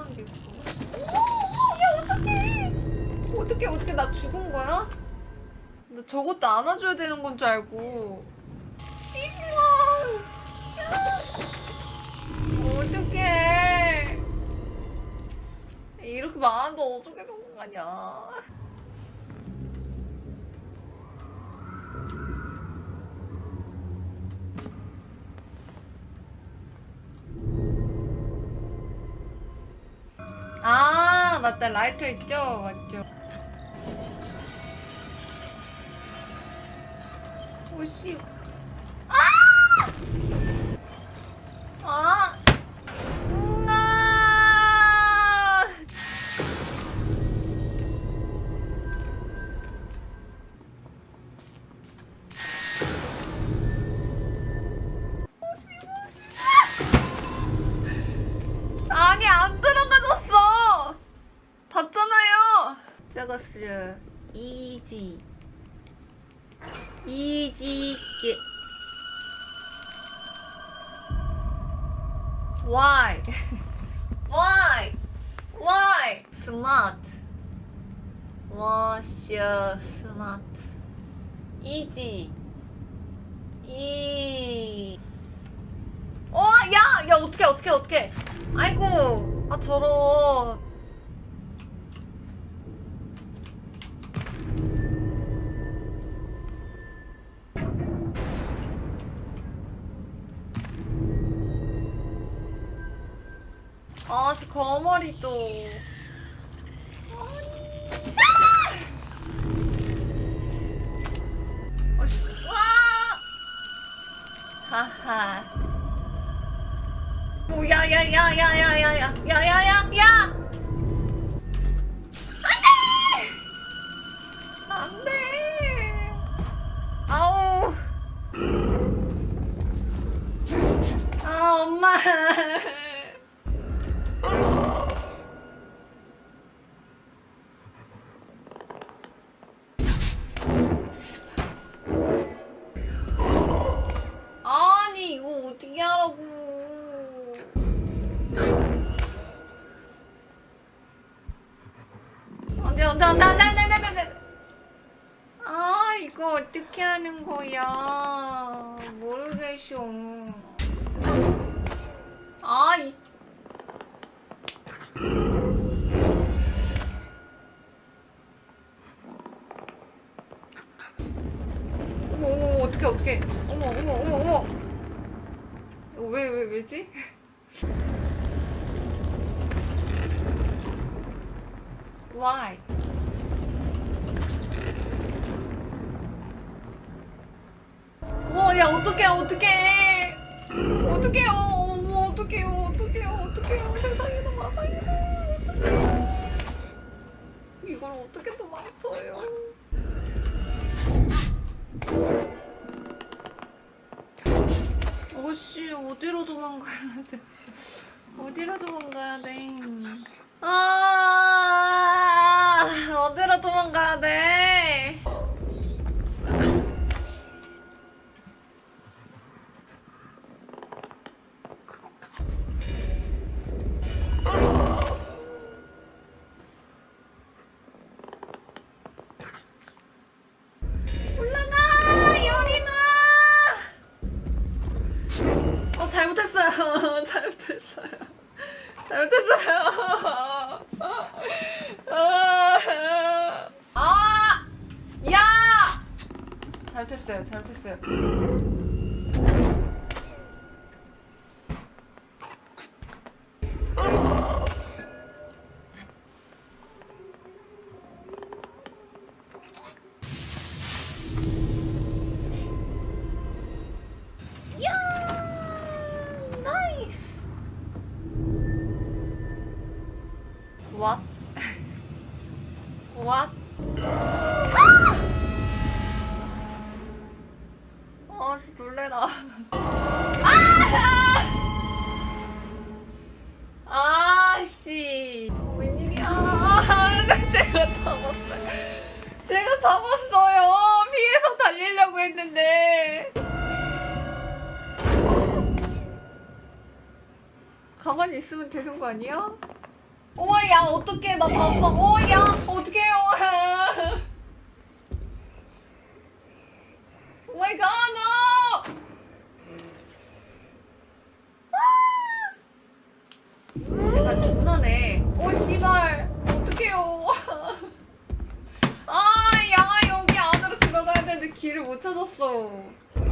이상한 게 있어. 오, 야 어떡해? 어떡해 어떡해 나 죽은 거야? 나 저것도 안아줘야 되는 건 줄 알고. 씨발. 어떡해. 이렇게 많은데 어떻게 도망가냐. 맞다. 라이터 있죠? 맞죠? 오씨 저것을 이지 이지게 Why? Why? Why? Smart. What's your smart? Easy. 이. 어, 야, 야, 어떻게, 어떻게, 어떻게? 아이고, 아 저런. 아, 씨, 거머리 또. 아! 어, 씨, 와! 하하. 오, 야, 야, 야, 야, 야, 야, 야, 야, 야, 야, 야! 안 돼! 안 돼! 아우. 아. 아 이거 어떻게 하는 거야? 모르겠어. 아 이. 어머 어머 어떡해 어떡해. 어머 어머 어머 어머. 왜 왜 왜지? Why? 어, 야, 어떡해, 어떡해. 어떡해요, 어머, 어떡해요, 어떡해요, 어떡해요. 세상에나 마상에나. 어떡해요. 이걸 어떻게 도망쳐요? 어씨 어디로 도망가야 돼? 어디로 도망가야 돼? 아 어디로 도망가야 돼? 잘못했어요. 잘못했어요. 잘못했어요. 아, 야! 잘못했어요. 잘못했어요. What? What? 아! 씨 놀래라. 아! 아 씨 웬일이야? 아, 제가 잡았어요. 제가 잡았어요. 피해서 달리려고 했는데. 가만히 있으면 되는 거 아니야? 오야 어떡해. 나 봤어 오야 어떡해요. 오마이갓 나 약간 둔하네. 오 씨발 어떡해요. 아야 여기 안으로 들어가야 되는데 길을 못 찾았어.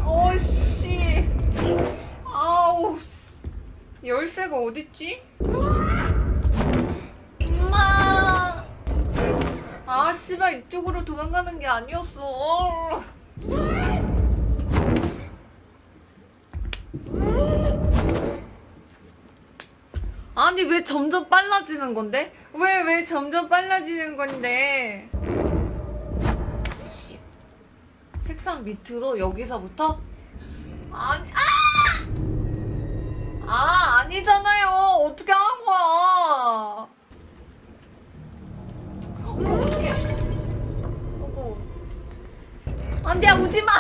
어씨. 아우 씨. 열쇠가 어딨지? 씨발 이쪽으로 도망가는 게 아니었어 아니 왜 점점 빨라지는 건데? 왜 왜 점점 빨라지는 건데? 씨. 책상 밑으로 여기서부터? 아니 아! 아 아니잖아요 어떻게 안돼 오지마